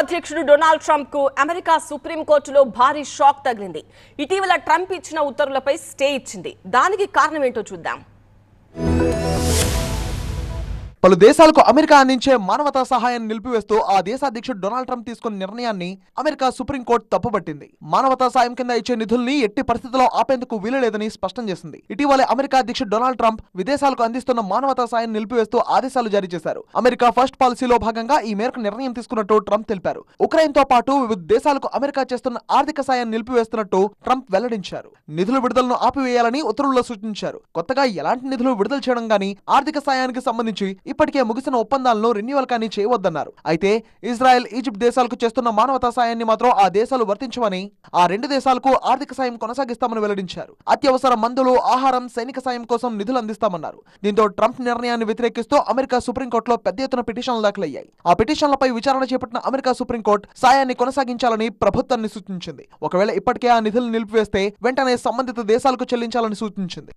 అధ్యక్షుడు Donald ట్రంప్కు America సుప్రీంకోర్టులో భారీ షాక్ తగిలింది. ఇటీవల ట్రంప్ ఇచ్చిన ఉత్తర్వులపై స్టే ఇచ్చింది. దానికి కారణం ఏంటో చూద్దాం. పలు దేశాలకు అమెరికా అందించే మానవతా సహాయాన్ని నిలిపివేస్తూ ఆ దేశాధ్యక్షుడు డొనాల్డ్ ట్రంప్ తీసుకున్న నిర్ణయాన్ని అమెరికా సుప్రీంకోర్టు తప్పుపట్టింది. మానవతా సాయం కింద ఇచ్చే నిధుల్ని ఎట్టి పరిస్థితుల్లో ఆపేందుకు వీలులేదని స్పష్టం చేసింది. ఇటీవలే అమెరికా అధ్యక్షుడు డొనాల్డ్ ట్రంప్ విదేశాలకు అందిస్తున్న మానవతా సాయం నిలిపివేస్తూ ఆదేశాలు జారీ చేశారు. అమెరికా ఫస్ట్ పాలసీలో భాగంగా ఈ మేరకు నిర్ణయం తీసుకున్నట్టు ట్రంప్ తెలిపారు. ఉక్రెయిన్తో పాటు వివిధ దేశాలకు అమెరికా చేస్తున్న ఆర్థిక సాయాన్ని నిలిపివేస్తున్నట్టు ట్రంప్ వెల్లడించారు. నిధుల విడుదలను ఆపివేయాలని ఉత్తర్వుల్లో సూచించారు. కొత్తగా ఎలాంటి నిధులు విడుదల చేయడం గానీ ఆర్థిక సాయానికి సంబంధించి ఇప్పటికే ముగిసిన ఒప్పందాలను రెన్యువల్ కానీ చేయవద్దన్నారు. అయితే ఇజ్రాయెల్ ఈజిప్ట్ దేశాలకు చేస్తున్న మానవతా సాయాన్ని మాత్రం ఆ దేశాలు వర్తించవని ఆ రెండు దేశాలకు ఆర్థిక సాయం కొనసాగిస్తామని వెల్లడించారు. అత్యవసర మందులు ఆహారం సైనిక సాయం కోసం నిధులు అందిస్తామన్నారు. దీంతో ట్రంప్ నిర్ణయాన్ని వ్యతిరేకిస్తూ అమెరికా సుప్రీంకోర్టులో పెద్ద ఎత్తున పిటిషన్లు దాఖలయ్యాయి. ఆ పిటిషన్లపై విచారణ చేపట్టిన అమెరికా సుప్రీంకోర్టు సాయాన్ని కొనసాగించాలని ప్రభుత్వాన్ని సూచించింది. ఒకవేళ ఇప్పటికే ఆ నిధులు నిలిపివేస్తే వెంటనే సంబంధిత దేశాలకు చెల్లించాలని సూచించింది.